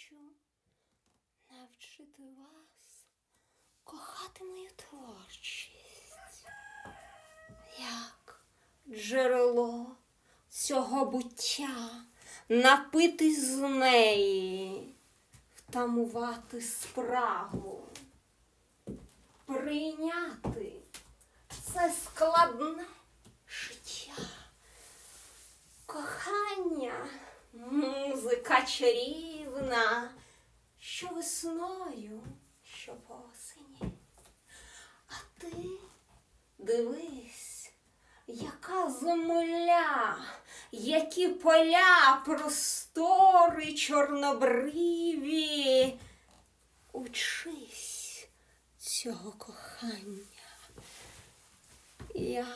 хочу навчити вас кохати мою творчість. Як джерело цього буття, напитись з неї, втамувати спрагу, прийняти це складне життя. Кохання, музика чарівна, що весною, що по осені. А ти дивись, яка земля, які поля, простори чорнобриві. Учись цього кохання. Я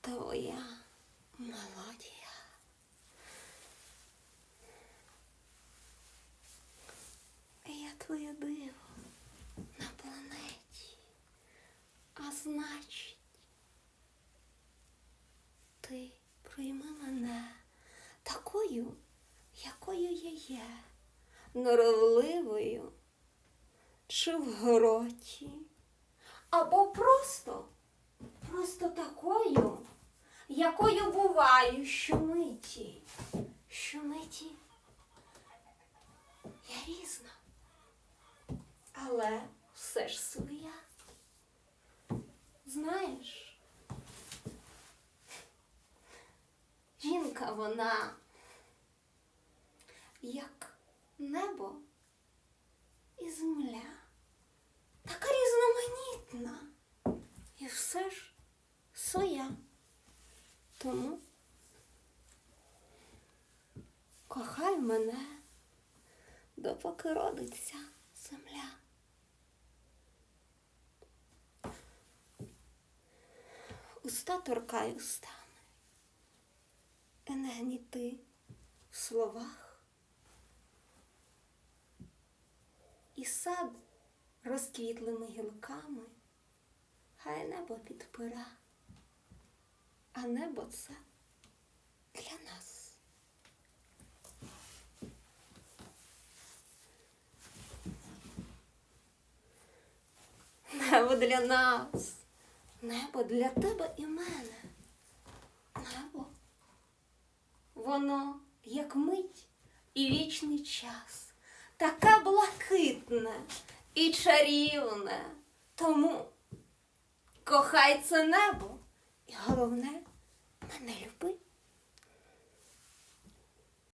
твоя мелодія. Значить, ти прийми мене такою, якою я є, норовливою чи в гроті, або просто, просто такою, якою буваю щомиті, щомиті я різна, але все ж своя. Знаєш, жінка вона як небо і земля, така різноманітна і все ж своя. Тому кохай мене, допоки родиться земля. Уста торкай устами, і не гніти в словах. І сад розквітлими гілками, хай небо підпира, а небо це для нас. Небо для нас, небо для тебе і мене. Небо, воно як мить і вічний час, таке блакитне і чарівне. Тому кохай це небо, і головне мене люби.